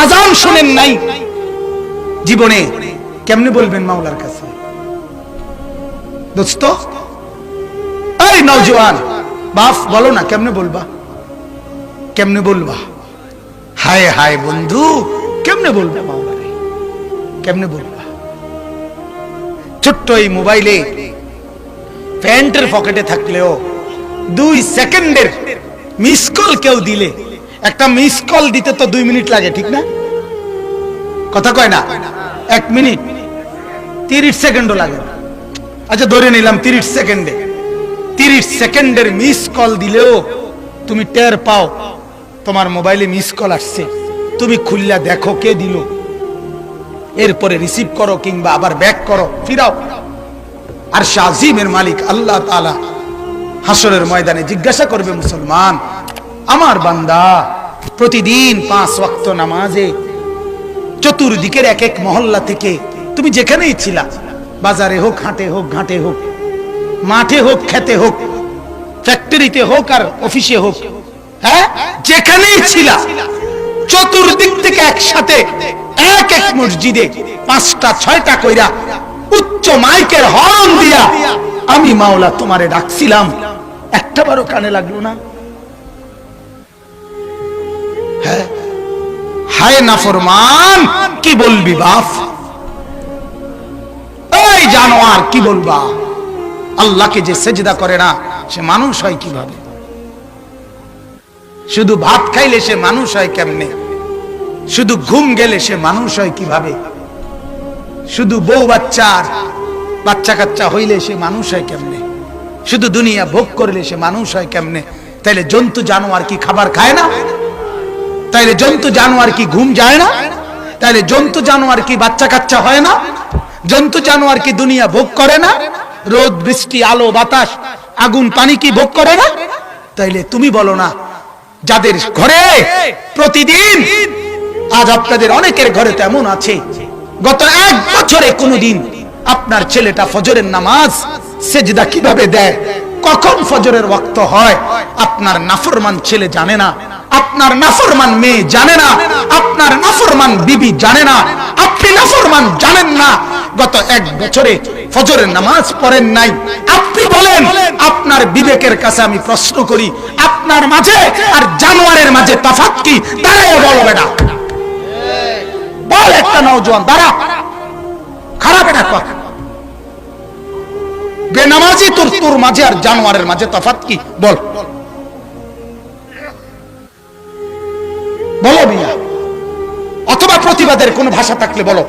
আজান শোনেন নাই। জীবনে কেমনে বলবেন মাওলার কাছে? দোস্ত, এই নওজোয়ান বাপ বলো না, কেমনে বলবা? কেমনে বলবা? হায় হায় বন্ধু, কেমনে বলবে মাওলারে? কেমনে বলবা? ছোট্ট এই মোবাইলে প্যান্টের পকেটে থাকলেও দুই সেকেন্ডের মিস কল কেউ দিলে একটা মিস কল দিতে তো দুই মিনিট লাগে, ঠিক না? কথা কয় না? এক মিনিট। তিরিশ সেকেন্ডও লাগে আচ্ছা ধরে নিলাম তিরিশ সেকেন্ডে। তিরিশ সেকেন্ডের মিস কল দিলেও তুমি টের পাও, তোমার মোবাইলে মিস কল আসছে। তুমি খুললা দেখো কে দিল। এরপরে রিসিভ করো কিংবা আবার ব্যাক করো। ফিরাও। আর শাহিমের মালিক আল্লাহ তালা হাসরের ময়দানে জিজ্ঞাসা করবে মুসলমান আমার বান্দা, প্রতিদিন পাঁচ ওয়াক্ত নামাজে চতুর্দিকের এক এক মহল্লা থেকে তুমি যেখানেই ছিলা, বাজারে হোক, হাটে হোক, ঘাটে হোক, মাঠে হোক, খেতে হোক, ফ্যাক্টরিতে হোক আর অফিসে হোক হ্যাঁ? যেখানেই ছিলা, চতুর্দিক থেকে একসাথে এক এক মসজিদে পাঁচটা, ছয়টা কইরা উচ্চ মাইকের হর্ন দিয়া আমি মাওলা তোমারে ডাকছিলাম। একটা বারো কানে লাগল না? হ্যাঁ? হায় নাফরমান, কি বলবি বাপ? এই জানোয়ার, কি বলবা? আল্লাহকে যে সেজদা করে না, সে মানুষ হয় কীভাবে? শুধু ভাত খাইলে সে মানুষ হয় কেমনে? শুধু ঘুম গেলে সে মানুষ হয় কীভাবে? শুধু বউ বাচ্চার বাচ্চা কাচ্চা হইলে সে মানুষ হয় কেমনে? শুধু দুনিয়া ভোগ করলে সে মানুষ হয় কেমনে? তাইলে জন্তু জানোয়ার কি খাবার খায় না? তাইলে জন্তু জানোয়ার কি ঘুম যায় না? তাইলে জন্তু জানোয়ার কি বাচ্চা কাচ্চা হয় না? জন্তু জানোয়ার কি দুনিয়া ভোগ করে না? রোদ, বৃষ্টি, আলো, বাতাস, আগুন, পানি কি ভোগ করে না? তাইলে তুমি বলো না, যাদের ঘরে প্রতিদিন, আজ আপনাদের অনেকের ঘরে তেমন আছে, গত এক বছরে কোনোদিন আপনার ছেলেটা ফজরের নামাজ সেজদা কীভাবে দেয়? কখন ফজরের ওয়াক্ত হয়? আপনার নাফরমান ছেলে জানে না। আপনার নাফরমান মেয়ে জানে না, আপনার নাফরমান বিবি জানে না, আপনি নাফরমান জানেন না। গত এক বছরে ফজরের নামাজ পড়েন নাই। আপনি বলেন, আপনার বিবেকের কাছে আমি প্রশ্ন করি, আপনার মাঝে আর জানোয়ারের মাঝে তফাৎ কি? দাঁড়ায় বলো বেটা। বল একটা নওজোয়ান, দাঁড়া। খারাপ এটা কথা। বেনামাজি তোর তোর মাঝে আর জানোয়ারের মাঝে তফাত কি? বল। বলো মিয়া। অথবা প্রতিবাদের কোন ভাষা থাকলে বলো।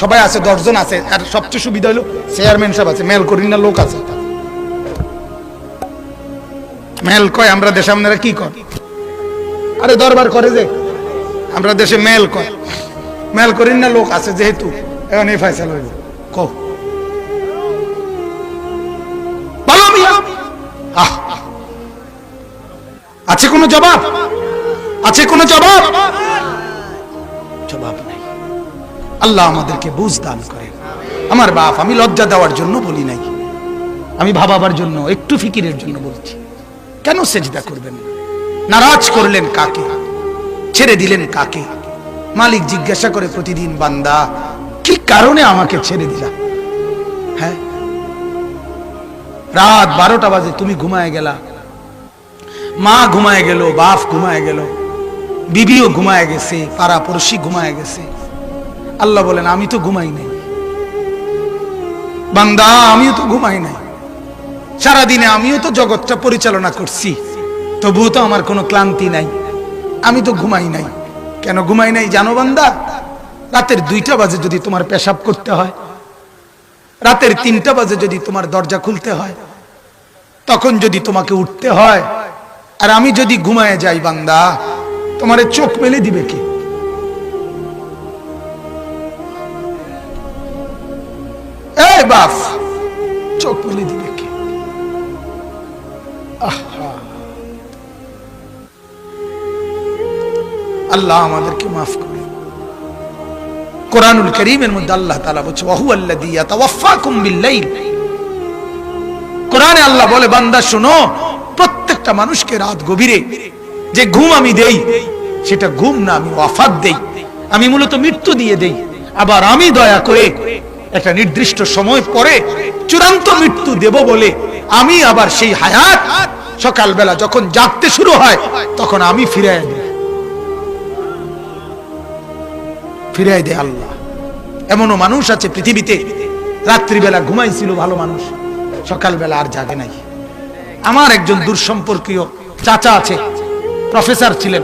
সবাই আছে, দশজন আছে, আর সবচেয়ে সুবিধা হলো চেয়ারম্যান সাহেব আছে মেল করি না, লোক আছে। মেল কয়, আমরা দেশে আপনারা কি কর? আরে দরবার করে যে, আমরা দেশে মেল কয় মেল করি না, লোক আছে যেহেতু, এখন এই ফয়সাল হইল কো আছে কোনো জবাব? আছে কোনো জবাব? জবাব নাই। আল্লাহ আমাদেরকে বুঝ দান করে আমার বাপ, আমি লজ্জা দেওয়ার জন্য বলি নাই। আমি ভাবাবার জন্য, একটু ফিকিরের জন্য বলছি। কেন সেজদা করবেন? নারাজ করলেন কাকে? ছেড়ে দিলেন কাকে? মালিক জিজ্ঞাসা করে প্রতিদিন, বান্দা, কি কারণে আমাকে ছেড়ে দিলা? হ্যাঁ? রাত বারোটা বাজে, তুমি ঘুমায় গেলা। মা ঘুমায় গেল, বাপ ঘুমায় গেল। বিবিও ঘুমায় গেছে, পাড়া পড়শি ঘুমায় গেছে। আল্লাহ বলেন, আমি তো ঘুমাই নাই। বান্দা, আমিও তো ঘুমাই নাই। সারাদিনে আমিও তো জগৎটা পরিচালনা করছি। তবুও তো আমার কোনো ক্লান্তি নাই। আমি তো ঘুমাই নাই। কেন ঘুমাই নাই জানো বান্দা? রাতের দুইটা বাজে যদি তোমার পেশাব করতে হয়, রাতের তিনটা বাজে যদি তোমার দরজা খুলতে হয়, তখন যদি তোমাকে উঠতে হয়, আর আমি যদি ঘুমায় যাই বান্দা তোমার চোখ মেলে দিবে কে? বাপ চোখ মেলে দিবে কে? আল্লাহ আমাদেরকে মাফ করে। কোরআনুল করিমের মধ্যে আল্লাহ তাআলা বলছে, ওয়াহু আল্লাযী ইয়াতাওয়াফাকুম বিল্লাইল। কোরআনে আল্লাহ বলে, বান্দা, শোনো, প্রত্যেকটা মানুষকে রাত গভীরে যে ঘুম আমি দেই সেটা ঘুম না, আমি ওয়াফাত দেই। আমি মূলত মৃত্যু দিয়ে দেই। আবার আমি দয়া করে একটা নির্দিষ্ট সময় পরে চূড়ান্ত মৃত্যু দেব বলে আমি আবার সেই হায়াত সকালবেলা যখন জাগতে শুরু হয়, তখন আমি ফিরে দিই। ফিরাই দেয় আল্লাহ। এমনও মানুষ আছে পৃথিবীতে, রাত্রিবেলা ঘুমাইছিল ভালো মানুষ, সকালবেলা আর জাগে নাই। আমার একজন দূর সম্পর্কীয় চাচা আছে, প্রফেসর ছিলেন।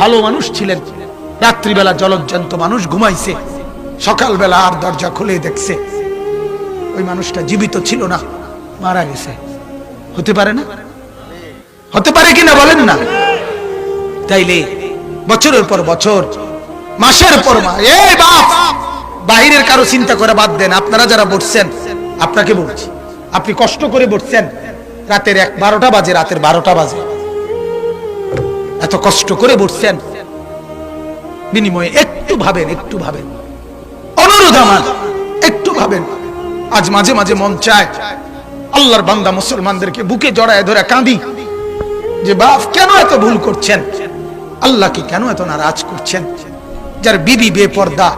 ভালো মানুষ ছিলেন। রাত্রিবেলা জলজ্জান্ত মানুষ ঘুমাইছে। সকালবেলা আর দরজা খুলে দেখছে। ওই মানুষটা জীবিত ছিল না, মারা গেছে। হতে পারে না? হতে পারে কিনা বলেন না? তাইলে বছরের পর বছর, মাসের পর মাস বাপ! বাহিরের কারও চিন্তা করে বাদ দেন। আপনারা যারা বসছেন, আপনাকে বলছি। আপনি কষ্ট করে বসছেন। রাতের এক বারোটা বাজে, রাতের বারোটা বাজে। এত কষ্ট করে বসছেন? বিনিময়ে একটু ভাবেন একটু ভাবেন। অনুরোধ আমার, একটু ভাবেন। আজ মাঝে মাঝে মন চায়, আল্লাহর বান্দা মুসলমানদেরকে বুকে জড়ায় ধরে কাঁদি। যে বাপ, কেন এত ভুল করছেন? আল্লাহকে কেন এত নারাজ করছেন? যার বিবি বেপর্দা,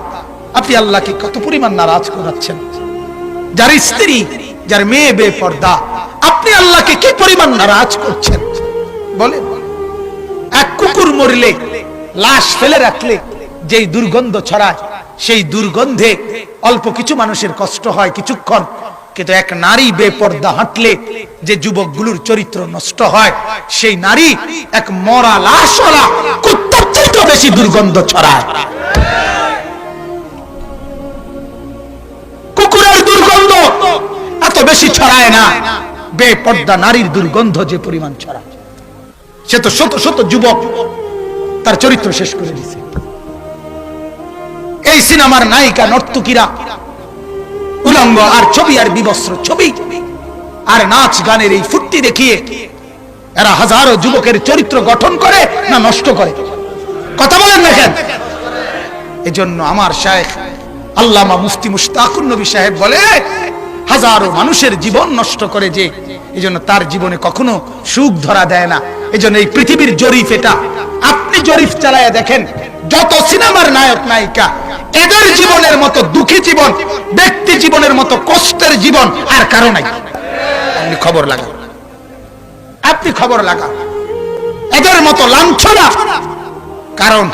আপনি আল্লাহকে কত পরিমাণ নারাজ করাচ্ছেন? যার স্ত্রী, যার মেয়ে বেপর্দা, আপনি আল্লাহকে কি পরিমাণ নারাজ করছেন? বলেন। এক কুকুর মরলে লাশ ফেলে রাখলে যেই দুর্গন্ধ ছড়ায়, সেই দুর্গন্ধে অল্প কিছু মানুষের কষ্ট হয় কিছুক্ষণ। কিন্তু এক নারী বেপর্দা হাঁটলে যে যুবকগুলোর চরিত্র নষ্ট হয়, সেই নারী এক মরা লাশওয়ালা কুত্তার চাইতে বেশি দুর্গন্ধ ছড়ায়। কুকুরের দুর্গন্ধ এত বেশি ছড়ায় না, বেপর্দা নারীর দুর্গন্ধ যে পরিমাণ ছড়ায়। সে তো শত শত যুবক তার চরিত্র শেষ করে দিছে এই সিনেমার নায়িকা নর্তকীরা, উলঙ্গ আর ছবি আর বিবস্ত্র ছবি আর নাচ গানের এই ফুর্তি দেখিয়ে এরা হাজারো যুবকের চরিত্র গঠন করে না নষ্ট করে। কথা বলেন না কেন? এজন্য আমার শায়েখ আল্লামা মুফতি মুশতাকুর নবী সাহেব বলে, হাজারো মানুষের জীবন নষ্ট করে যে, এজন্য তার জীবনে কখনো সুখ ধরা দেয় না। এজন্য এই পৃথিবীর জরিফ এটা। আপনি জরিফ চালায়া দেখেন, যত সিনেমার নায়ক, নায়িকা, এদের জীবনের মতো দুঃখী জীবন, ব্যক্তি জীবনের মতো কষ্টের জীবন আর কারও নাই। আপনি খবর লাগান। আপনি খবর লাগান। এদের মতো লাঞ্ছনা। কারণ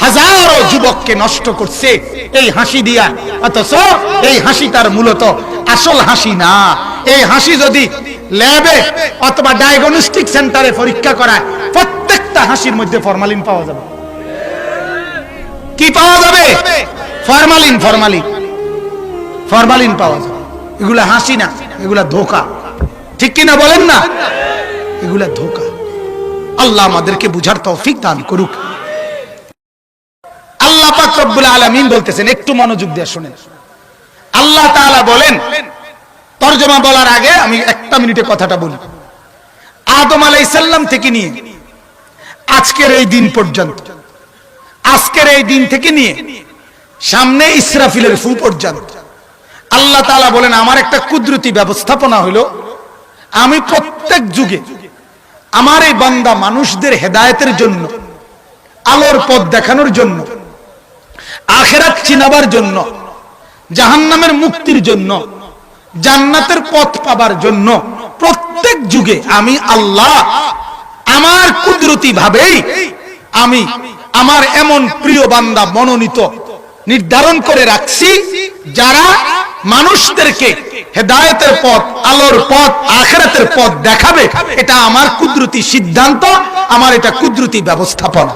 হাজারো যুবককে নষ্ট করছে এই হাসি দিয়া। অথচ এই হাসি তার মূলত আসল হাসি না। এই হাসি যদি ল্যাবে অথবা ডায়াগনস্টিক সেন্টারে পরীক্ষা করায় প্রত্যেকটা হাসির মধ্যে ফরমালিন পাওয়া যাবে। কি পাওয়া যাবে? ফরমালিন ফরমালিন ফরমালিন পাওয়া যাবে। এগুলা হাসি না, এগুলা ধোকা। ঠিক কিনা বলেন না? এগুলা ধোকা। আল্লাহ আমাদেরকে বুঝার তৌফিক দান করুক। আল্লাহ পাক রব্বুল আলামিন বলতেছেন, একটু মনোযোগ দিয়ে শুনেন। আল্লাহ তাআলা বলেন, তরজমা বলার আগে আমি একটা মিনিটে কথাটা বলি। আদম আলাইহিস সালাম থেকে নিয়ে আজকের এই দিন পর্যন্ত, আজকের এই দিন থেকে নিয়ে সামনে ইসরাফিলের ফু পর্যন্ত, আল্লাহ তাআলা বলেন, আমার একটা কুদরতি ব্যবস্থাপনা হলো, আমি প্রত্যেক যুগে আমার এই বান্দা মানুষদের হেদায়েতের জন্য, আলোর পথ দেখানোর জন্য, আখেরাত চিনাবার জন্য, জাহান্নামের মুক্তির জন্য জান্নাতের পথ পাবার জন্য প্রত্যেক যুগে আমি আল্লাহ। আমার কুদরতি ভাবেই আমি আমার এমন প্রিয় বান্দা মনোনীত নির্ধারণ করে রাখছি, যারা মানুষদেরকে হেদায়েতের পথ, আলোর পথ, আখেরাতের পথ দেখাবে। এটা আমার কুদরতি সিদ্ধান্ত, আমার এটা কুদরতি ব্যবস্থাপনা।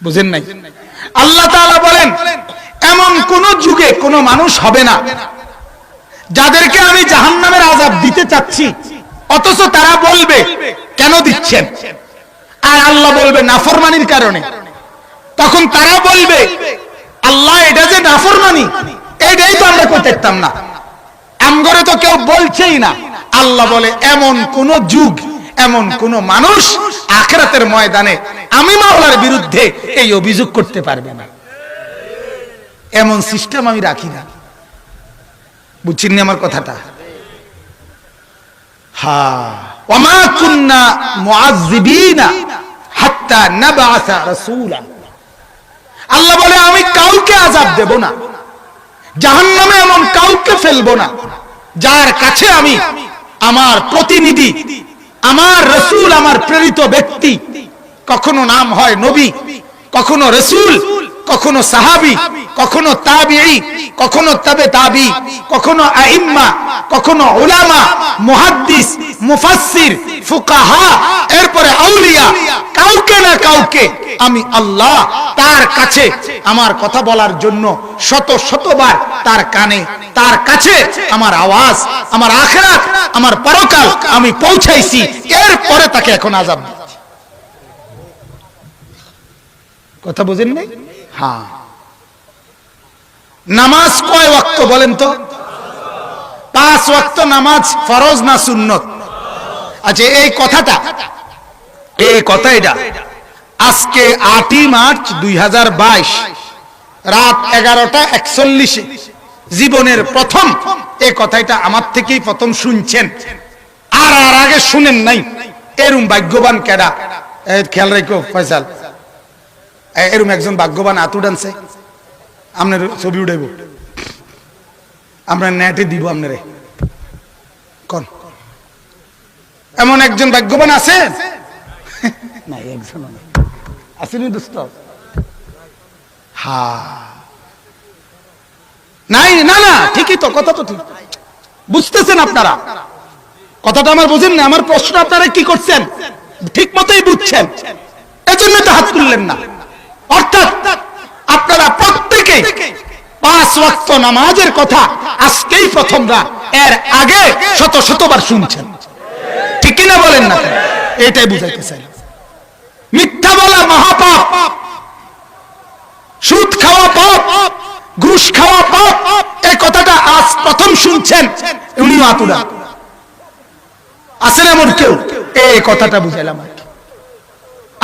বুঝেন নাই? আল্লাহ বলেন এমন কোন যুগে কোন মানুষ হবে না। যাদেরকে আমি জাহান্নামের আযাব দিতে চাচ্ছি, অথচ তারা বলবে, কেন দিচ্ছেন? আর আল্লাহ বলবে, নাফরমানির কারণে। তখন তারা বলবে, আল্লাহ, এটা যে নাফরমানি, এটাই তো আমরা করতে পারতাম না। আমগরে তো কেউ বলছেই না। আল্লাহ বলে, এমন কোন যুগ, এমন কোন মানুষ আখরাতের ময়দানে আমি মাওলার বিরুদ্ধে এই অভিযোগ করতে পারবে না। এমন সিস্টেম আমি রাখি না। বুঝছেন আমার কথাটা? আল্লাহ বলে, আমি কাউকে আজাব দেব না। এমন কাউকে ফেলব না। যার কাছে আমি আমার প্রতিনিধি, আমার রসুল, আমার প্রেরিত ব্যক্তি, কখনো নাম হয় নবী, কখনো রসুল কখনো সাহাবি, কখনো তাবিঈ, কখনো তবে তাবি, কখনো আইম্মা, কখনো উলামা, মুহাদ্দিস, মুফাসসির, ফুকাহা, এরপরে আউলিয়া, কাউকে না কাউকে আমি আল্লাহ তার কাছে আমার কথা বলার জন্য শত শতবার তার কানে, তার কাছে আমার আওয়াজ, আমার আখেরাত, আমার পরকাল আমি পৌঁছাইছি, এরপরে তাকে এখন আজাব কথা বুঝেন নাই? হ্যাঁ। নামাজ কয় ওয়াক্ত বলেন তো? পাঁচ ওয়াক্ত নামাজ ফরজ না সুন্নত? আচ্ছা এই কথাটা, এই কথা এটা। আজকে আটই মার্চ দুই রাত এগারোটা একচল্লিশে জীবনের প্রথম, এ কথাটা আমার থেকেই প্রথম শুনছেন। আর আর আগে শুনেন নাই। এরম ভাগ্যবান কেডা খেয়াল রেখো, ফয়সাল। এরম একজন ভাগ্যবান আতু ডানছে আপনার ছবি উঠাইব। আমরা নেটে দিব আপনারে। কোন? এমন একজন ভাগ্যবান আছে? একজন আসেনি দোস্ত হা। নাই না না ঠিকই তো কথা তো ঠিক। বুঝতেছেন আপনারা? কথাটা আমার বুঝেন না আমার প্রশ্ন আপনারা কি করছেন? ঠিক মতোই বুঝছেন। এজন্য তো হাত তুললেন না। আপনারা প্রত্যেকে পাঁচ ওয়াক্ত নামাজের কথা আজকেই প্রথমরা, এর আগে শত শতবার শুনছেন। ঠিক কিনা বলেন না? এটাই বুঝাইতে চাই মিথ্যা বলা মহাপাপ, সুদ খাওয়া পাপ, ঘুষ খাওয়া পাপ, এই কথাটা আজ প্রথম শুনছেন উনি আতুরা আছেন এমন কেউ? এই কথাটা বুঝাইলাম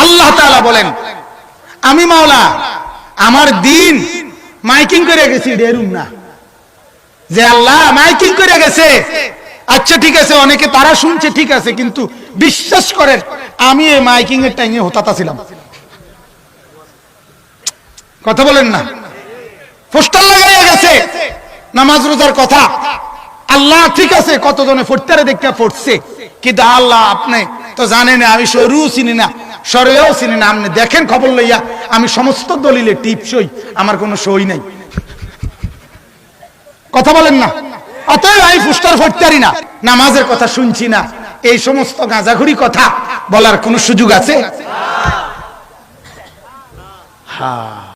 আল্লাহ তাআলা বলেন আমি মাওলা, আমার দিন মাইকিং করে গেছি ডেরুম না। যে আল্লাহ মাইকিং করে গেছে আচ্ছা ঠিক আছে, অনেকে তারা শুনছে, ঠিক আছে, কিন্তু বিশ্বাস করেন, আমি এই মাইকিং এর টাইমে হতাতা ছিলাম কথা বলেন না। পোস্টার লাগাইয়া গেছে, নামাজ রোজার কথা। আল্লাহ ঠিক আছে, কতজনে ফোরতারে দেখতে পড়ছে, কিন্তু আল্লাহ আপনি তো জানেন আমি সরু চিনি না। সরেও চিনি না। আপনি দেখেন খবর লইয়া, আমি সমস্ত দলিলে টিপ সই, আমার কোনো সই নাই। কথা বলেন না। অতএব আমি পুষ্টার ফটতারি না, নামাজের কথা শুনছি না। এই সমস্ত গাঁজাঘুরি কথা বলার কোনো সুযোগ আছে? হ্যাঁ।